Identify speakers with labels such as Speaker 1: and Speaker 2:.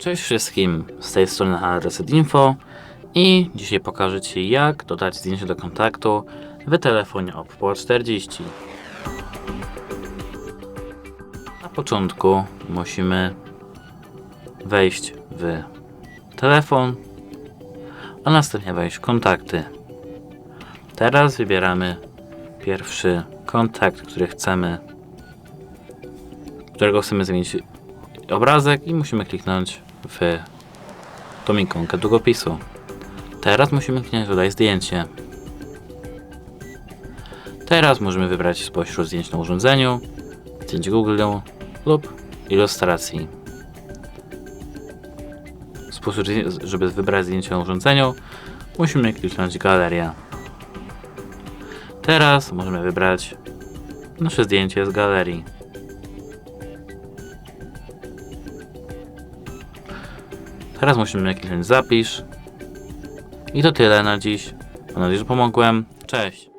Speaker 1: Cześć wszystkim, z tej strony Reset Info i dzisiaj pokażę Ci jak dodać zdjęcie do kontaktu w telefonie Oppo 40. Na początku musimy wejść w telefon, a następnie wejść w kontakty. Teraz wybieramy pierwszy kontakt, który chcemy, którego chcemy zmienić obrazek i musimy kliknąć w tą ikonkę długopisu. Teraz musimy kliknąć dodaj zdjęcie. Teraz możemy wybrać spośród zdjęć na urządzeniu, zdjęć Google lub ilustracji. Sposób, żeby wybrać zdjęcie na urządzeniu, musimy kliknąć galeria. Teraz możemy wybrać nasze zdjęcie z galerii. Teraz musimy kliknąć zapisz. I to tyle na dziś. Mam nadzieję, że pomogłem. Cześć!